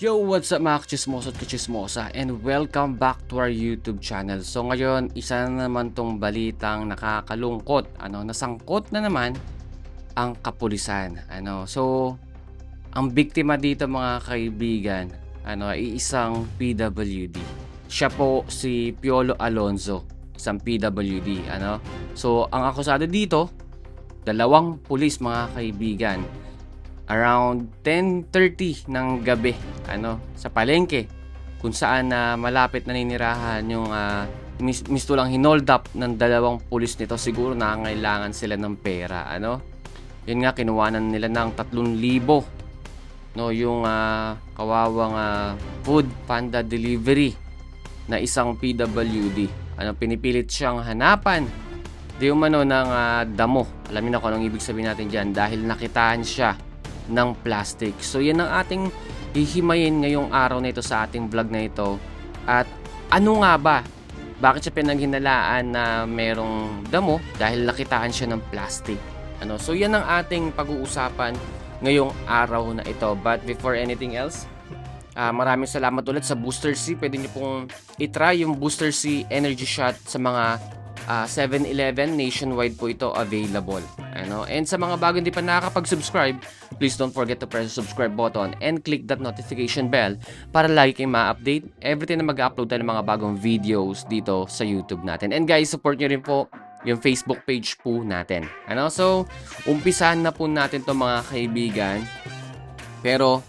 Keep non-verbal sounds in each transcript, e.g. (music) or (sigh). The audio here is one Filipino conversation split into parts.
Yo, what's up mga kachismoso at kachismosa and welcome back to our YouTube channel. So ngayon, isa na naman tong balitang nakakalungkot. Ano, nasangkot na naman ang kapulisan. Ano, so ang biktima dito mga kaibigan, ano, ay isang PWD. Siya po si Piolo Alonzo, isang PWD, ano. So ang akusado dito, dalawang pulis mga kaibigan around 10:30 ng gabi ano sa palengke kung saan na malapit na ninirahan yung uh, mis- misto lang hinold up ng dalawang pulis nito. Siguro nangangailangan sila ng pera ano. Yun nga kinuwanan nila ng 3,000 no yung ah, kawawang ah, food panda delivery na isang PWD ano pinipilit siyang hanapan. Di umano ng ah, damo. Alam niyo na kung anong ibig sabihin natin diyan dahil nakitaan siya ng plastic. So yan ang ating hihimayin ngayong araw na ito sa ating vlog na ito. At ano nga ba? Bakit siya pinaghinalaan na merong damo? Dahil nakitaan siya ng plastic. Ano? So yan ang ating pag-uusapan ngayong araw na ito. But before anything else, ah, maraming salamat ulit sa Booster C. Pwede niyo pong itry yung Booster C Energy Shot sa mga ah, 7-Eleven nationwide po ito available. Ano? And sa mga bago hindi pa nakakapag-subscribe, please don't forget to press the subscribe button and click that notification bell para lagi kayong ma-update everything na mag-upload tayo ng mga bagong videos dito sa YouTube natin. And guys, support nyo rin po yung Facebook page po natin. Ano? So, umpisahan na po natin to mga kaibigan. Pero,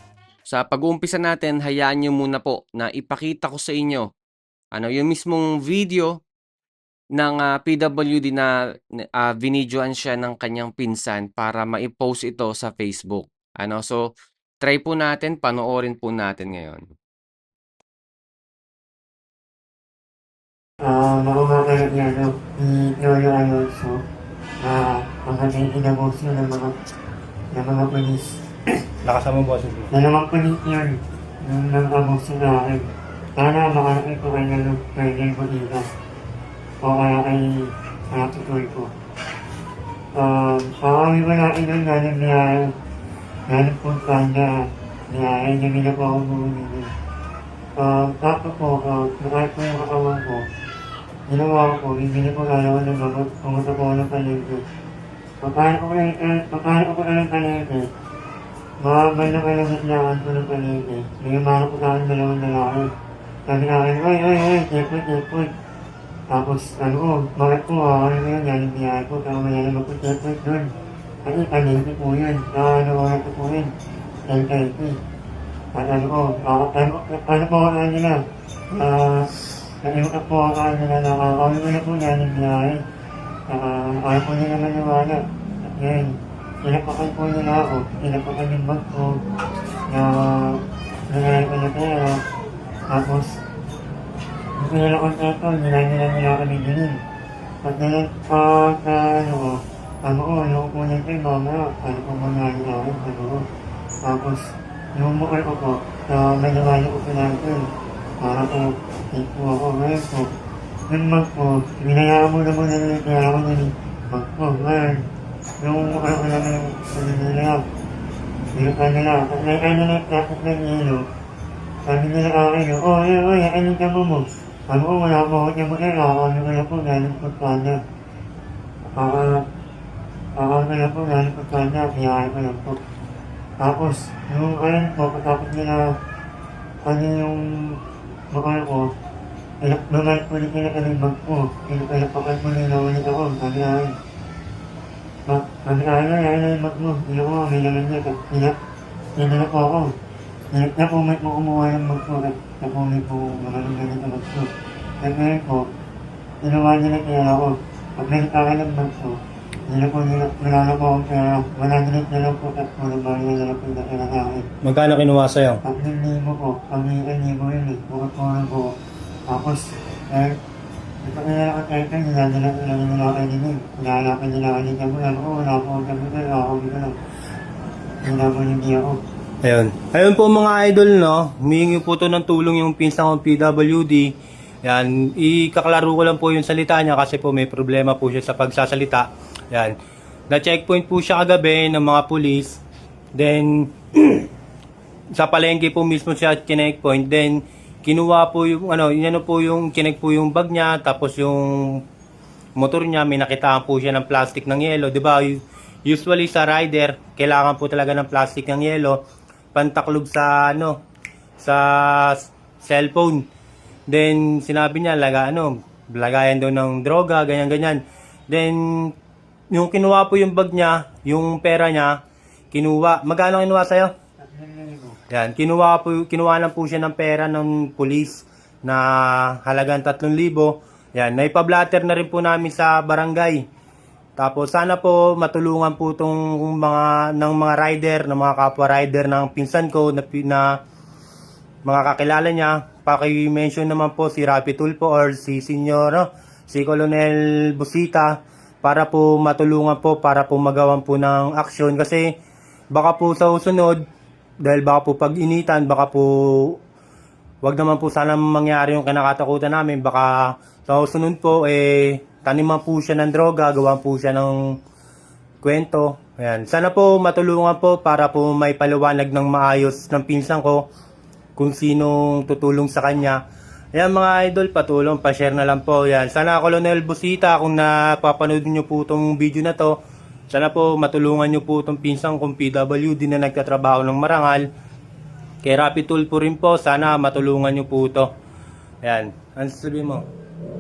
sa pag-uumpisa natin, hayaan nyo muna po na ipakita ko sa inyo ano, yung mismong video ng ah, PWD na uh, vinidyoan siya ng kanyang pinsan para ma-post ito sa Facebook. Ano, so try po natin, panoorin po natin ngayon. Ah, makakakalat niya, no? Ni Lolo Alonso. Ah, ang kanyang inabos yun ng mga, ng mga polis. Lakas (coughs) mo boses mo. Dalawang polis yun. Yung nang-abos na akin. Sana makalaki ko kayo ng pwede ko dito. O kaya ay natutuloy ko. Um, kakami ko na ino galing niya. Galing po kanya. Niya, ay hindi na po ako bumili. Um, tapos po, uh, nakaya po yung katawan ko. Ginawa ko, bibili ko lalawan ng gamot, pumunta ko ng palengke. Pagkain ko lang, eh, pagkain ko lang ng palengke, mahaba na kalagitlaan ko ng palengke. Nagimana ko sa akin dalawang lalaki. Sabi na akin, oy, oy, oy, tekot, tekot. Tapos, ano ko, bakit ko, ah, ano yun, yan, biyay ko, kaya may alam ako, tekot doon. Ay, palengke po yun, na ano, wala ko po yun. Palengke. At ano ko, ah, ano, ano po, ano nila, ah, Naiwan po ako ano na nakakawin ko na po yan yung biyahe. Uh, ayaw po nila maniwala. At yan, pinapakan po nila ako. Pinapakan yung bag ko. Na nangyari ko na pera. Tapos, hindi nila kontrato, nila nila kami ganun. At nila, pag na ano ko, ano ko, ano ko po nito yung mamaya, ano ko mga nangyari, ano ko. Tapos, yung mukha ko po, na maniwala ko pinagin. Para po, po ako ngayon po. Yung mag po, binayaan mo naman na nila, kaya ako nila mag po. Ngayon, yung ano ko yung ano nila, yung ano na, may ano na, tapos ng yelo. Sabi nila akin, oh, eh, oh, eh, anong tamo mo? Sabi ko, wala po ako niya mo, eh, ako na po, galing po kanya. Ako, ako na po, galing po kanya, kaya ko lang po. Tapos, yung ayun po, tapos nila, ano yung Makal ko, naman ko rin kinakalimbag ko. Kinakalapakan mo nila ulit ako. Sabi Ma, sabi ay, ay, ay, ay, mag mo. Hindi ko, may naman niya. Kaya, kinala po ako. Napumit mo kumuha ng mag ko. Napumit po mga nang ganito mag ko. Kaya ngayon po, ginawa nila kaya ako. Pag nagkakain ng mag ko, hindi po nila, wala na po akong pera. Wala na rin na lang po at puro ba nila na po na kinakain. Magkano kinuha sa'yo? Tatlong libo po. Kami ang libo yun eh. Bukod po lang po. Tapos, eh, ito nila ako tayo, nilalala ko lang nila kayo din eh. Nilalakan nila ka din kami. Ano ko, wala po ang kami kayo. Ako ko lang. Wala po hindi ako. Ayun. Ayun po mga idol, no? Humingi po to ng tulong yung pinsang kong PWD. Yan. Ikaklaro ko lang po yung salita niya kasi po may problema po siya sa pagsasalita. Yan. Na-checkpoint po siya kagabi ng mga pulis. Then, (clears throat) sa palengke po mismo siya checkpoint then kinuha po yung ano inano po yung kinek po yung bag niya tapos yung motor niya may nakitaan po siya ng plastic ng yelo 'di ba usually sa rider kailangan po talaga ng plastic ng yelo pantaklob sa ano sa cellphone then sinabi niya laga ano lagayan daw ng droga ganyan ganyan then yung kinuha po yung bag niya yung pera niya kinuha magkano kinuha sa'yo? Yan, kinuha, po, kinuha lang po siya ng pera ng pulis na halagang 3,000. Yan, naipablatter na rin po namin sa barangay. Tapos sana po matulungan po tong mga ng mga rider, ng mga kapwa rider ng pinsan ko na, na mga kakilala niya. Paki-mention naman po si Rapi Tulpo or si Senyor, no? si Colonel Busita para po matulungan po para po magawan po ng aksyon kasi baka po sa susunod dahil baka po pag initan baka po wag naman po sana mangyari yung kinakatakutan namin baka sa susunod po eh taniman po siya ng droga gawan po siya ng kwento Ayan. sana po matulungan po para po may paliwanag ng maayos ng pinsan ko kung sinong tutulong sa kanya Ayan mga idol, patulong, pa-share na lang po. Yan. Sana Colonel Busita, kung napapanood niyo po itong video na to, sana po matulungan niyo po itong pinsang kong PWD na nagtatrabaho ng marangal. Kay Rapi Tulpo rin po, sana matulungan niyo po ito. Ayan. Ano sasabihin mo?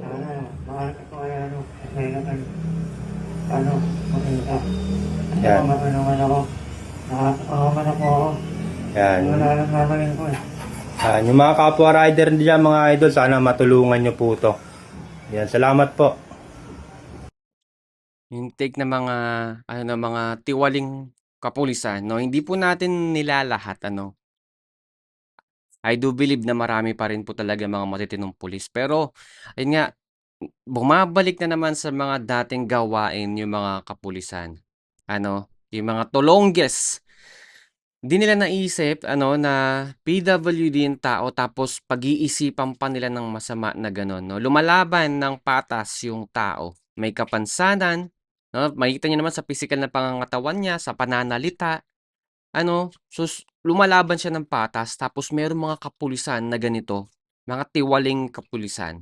Sana, mahal ko ay ano, kailangan, ano, makita. Yan. Ako matulungan ako. Nakakakaman ako ako. Yan. Wala lang gagawin ko eh. Ayan. Yung mga kapwa rider dyan mga idol, sana matulungan niyo po ito. Yan. Salamat po. Yung take ng mga ano ng mga tiwaling kapulisan, no? Hindi po natin nilalahat ano. I do believe na marami pa rin po talaga mga matitinong pulis. Pero ayun nga bumabalik na naman sa mga dating gawain yung mga kapulisan. Ano, yung mga tolongges. Di nila naisip ano na PWD yung tao tapos pag-iisipan pa nila ng masama na gano'n, no? Lumalaban ng patas yung tao. May kapansanan, no? Makikita niyo naman sa physical na pangangatawan niya, sa pananalita. Ano, sus lumalaban siya ng patas tapos merong mga kapulisan na ganito, mga tiwaling kapulisan.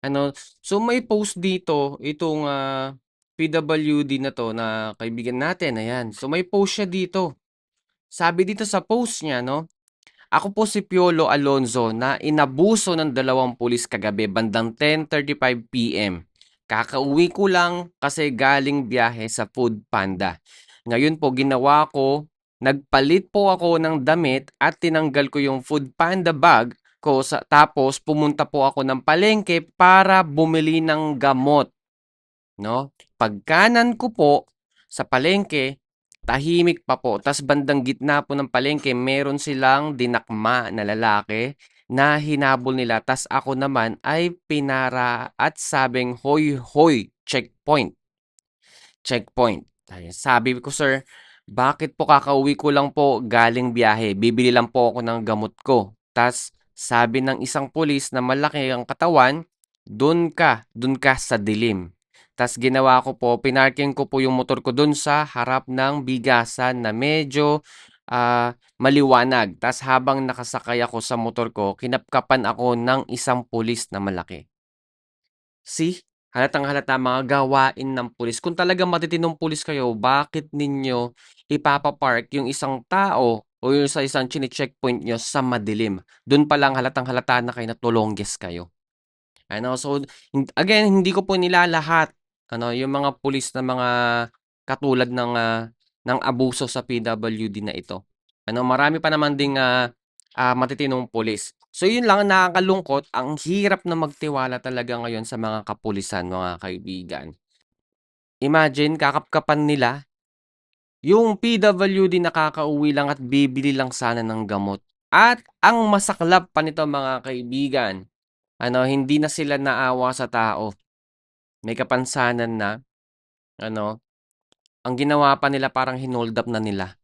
Ano, so may post dito itong ah, PWD na to na kaibigan natin, ayan. So may post siya dito. Sabi dito sa post niya, no? Ako po si Piolo Alonzo na inabuso ng dalawang pulis kagabi bandang 10:35 PM. Kakauwi ko lang kasi galing biyahe sa Food Panda. Ngayon po ginawa ko, nagpalit po ako ng damit at tinanggal ko yung Food Panda bag ko sa tapos pumunta po ako ng palengke para bumili ng gamot. No? Pagkanan ko po sa palengke, tahimik pa po. Tas bandang gitna po ng palengke, meron silang dinakma na lalaki na hinabol nila. Tas ako naman ay pinara at sabing, hoy, hoy, checkpoint. Checkpoint. Sabi ko, sir, bakit po kakauwi ko lang po galing biyahe? Bibili lang po ako ng gamot ko. Tas sabi ng isang pulis na malaki ang katawan, dun ka, dun ka sa dilim. Tas ginawa ko po, pinarking ko po yung motor ko dun sa harap ng bigasan na medyo ah, maliwanag. Tas habang nakasakay ako sa motor ko, kinapkapan ako ng isang pulis na malaki. See? Halatang halata mga gawain ng pulis. Kung talagang matitinong pulis kayo, bakit ninyo ipapapark yung isang tao o yung sa isang chine-checkpoint nyo sa madilim? Doon pa lang halatang halata na kayo na kayo. Ano, so again, hindi ko po nilalahat ano, yung mga pulis na mga katulad ng ah, ng abuso sa PWD na ito. Ano, marami pa naman ding ah, ah, matitinong pulis. So yun lang ang nakakalungkot, ang hirap na magtiwala talaga ngayon sa mga kapulisan, mga kaibigan. Imagine kakapkapan nila yung PWD nakakauwi lang at bibili lang sana ng gamot. At ang masaklap pa nito mga kaibigan, ano, hindi na sila naawa sa tao. May kapansanan na, ano, ang ginawa pa nila parang hinold up na nila.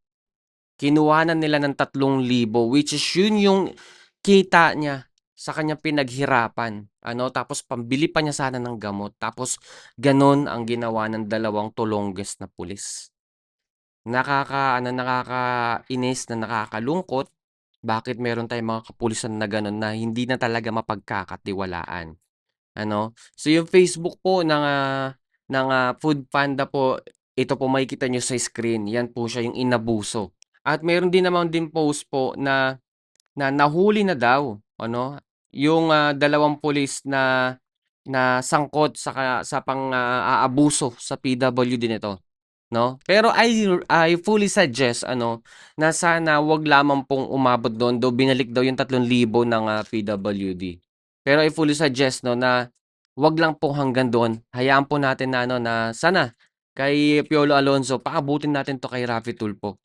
Kinuhanan nila ng 3,000 which is yun yung kita niya sa kanyang pinaghirapan. Ano, tapos pambili pa niya sana ng gamot. Tapos ganon ang ginawa ng dalawang tulongges na pulis. Nakaka ano, nakakainis na nakakalungkot bakit meron tayong mga kapulisan na gano'n na hindi na talaga mapagkakatiwalaan, ano. So yung Facebook po ng, ah, ng, ah, Food Panda po, ito po makikita niyo sa screen, 'yan po siya yung inabuso. At meron din naman din post po na na nahuli na daw ano, yung, ah, dalawang pulis na na sangkot sa sa pang, ah, aabuso sa PWD nito, 'no. Pero I I fully suggest ano, na sana 'wag lamang pong umabot do'n, though binalik daw yung 3,000 ng, ah, PWD. Pero I fully suggest 'no, na 'wag lang po hanggang do'n. Hayaan po natin na ano, na sana kay Piolo Alonzo paabutin natin 'to kay Raffy Tulfo.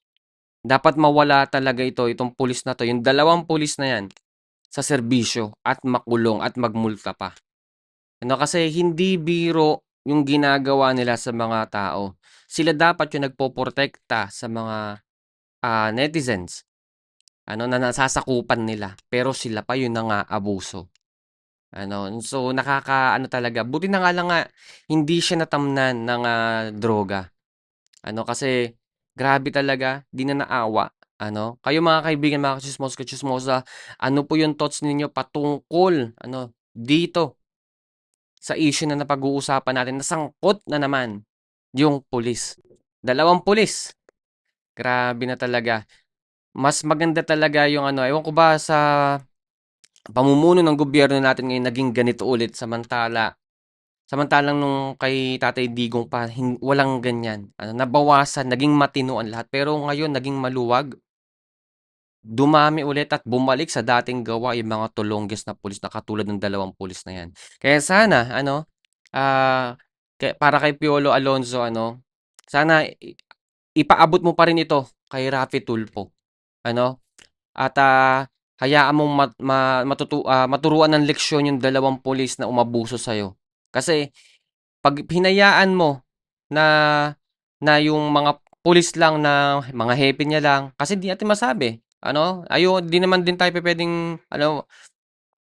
Dapat mawala talaga ito, itong pulis na 'to, yung dalawang pulis na 'yan, sa serbisyo at makulong at magmulta pa. Ano, kasi hindi biro yung ginagawa nila sa mga tao. Sila dapat yung nagpoprotekta sa mga, ah, netizens. Ano, na nasasakupan nila, pero sila pa yung nang-aabuso. Ano, so nakakaano talaga, buti na nga lang nga hindi siya natamnan ng, ah, droga. Ano, kasi grabe talaga, 'di na naawa, ano. Kayo mga kaibigan, mga ka-tsismoso, ka-tsismosa, ano po yung thoughts ninyo patungkol ano, dito sa issue na napag-uusapan natin na sangkot na naman yung pulis. Dalawang pulis. Grabe na talaga. Mas maganda talaga yung ano, ewan ko ba sa pamumuno ng gobyerno natin ngayon naging ganito ulit samantala samantalang nung kay Tatay Digong pa hin walang ganyan. Ano, nabawasan, naging matino lahat, pero ngayon naging maluwag. Dumami ulit at bumalik sa dating gawa yung mga tulonggis na pulis na katulad ng dalawang pulis na 'yan. Kaya sana ano, ah, ke para kay Piolo Alonzo ano, sana ipaabot mo pa rin ito kay Raffy Tulfo, ano. At, ah, hayaan mong mat ma matutu ah, maturuan ng leksyon yung dalawang pulis na umabuso sa'yo. Kasi 'pag hinayaan mo na na yung mga pulis lang na mga hepe niya lang kasi hindi natin masabi, ano, ayo 'di naman din tayo pupuwedeng ano,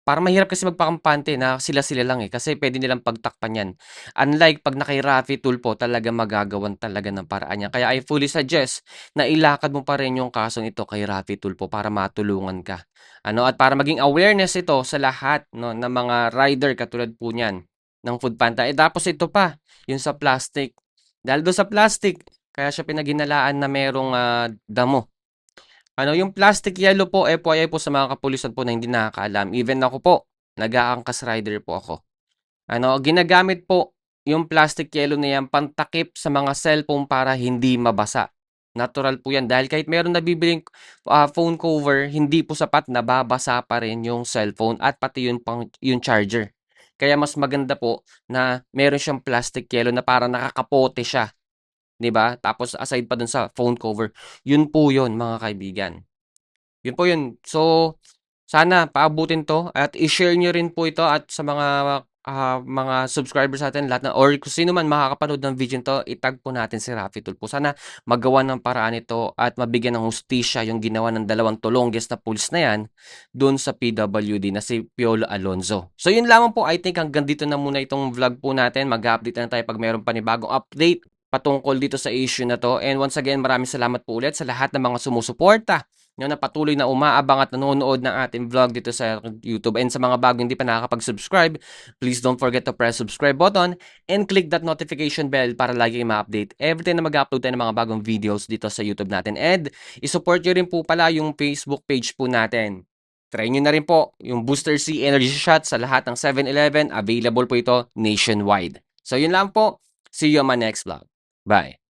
parang mahirap kasi magpakampante na sila-sila lang, eh, kasi puwede nilang pagtakpan 'yan. Unlike 'pag na kay Raffy Tulfo talagang magagawan talaga ng paraan 'yan. Kaya I fully suggest na ilakad mo pa rin yung kasong ito kay Raffy Tulfo para matulungan ka, ano, at para maging awareness ito sa lahat 'no, ng mga rider katulad po niyan ng Food Panda. Eh, tapos ito pa, yung sa plastic. Dahil dun sa plastic, kaya siya pinaghinalaan na merong, ah, damo. Ano, yung plastic yellow po, FYI po sa mga kapulisan po na hindi nakakaalam, even ako po, nag-aangkas rider po ako. Ano, ginagamit po yung plastic yellow na 'yan pantakip sa mga cellphone para hindi mabasa. Natural po 'yan dahil kahit meron nabibiling, ah, phone cover, hindi po sapat, nababasa pa rin yung cellphone at pati yung pang yung charger. Kaya mas maganda po na meron siyang plastic yellow na parang nakakapote siya, 'di ba? Tapos aside pa dun sa phone cover, yun po yun mga kaibigan. Yun po yun. So, sana paabutin 'to at i-share niyo rin po ito at sa mga, ah, mga subscribers natin lahat na or kung sino man makakapanood ng video nito, i-tag po natin si Raffy Tulfo. Sana magawan ng paraan ito at mabigyan ng hustisya yung ginawa ng dalawang tulonggis na pulis na 'yan dun sa PWD na si Piolo Alonzo. So yun lamang po, I think hanggang dito na muna itong vlog po natin. Mag-a-update na tayo 'pag meron panibagong update patungkol dito sa issue na 'to. And once again, maraming salamat po ulit sa lahat ng mga sumusuporta 'no, na patuloy na umaabang at nanonood ng ating vlog dito sa YouTube. And sa mga bagong hindi pa nakakapag-subscribe, please don't forget to press subscribe button and click that notification bell para lagi ma-update every time na mag-upload tayo ng mga bagong videos dito sa YouTube natin. And i-support niyo rin po pala yung Facebook page po natin. Try niyo na rin po yung Booster C Energy Shot sa lahat ng 7-Eleven. Available po ito nationwide. So yun lang po. See you on my next vlog. Bye.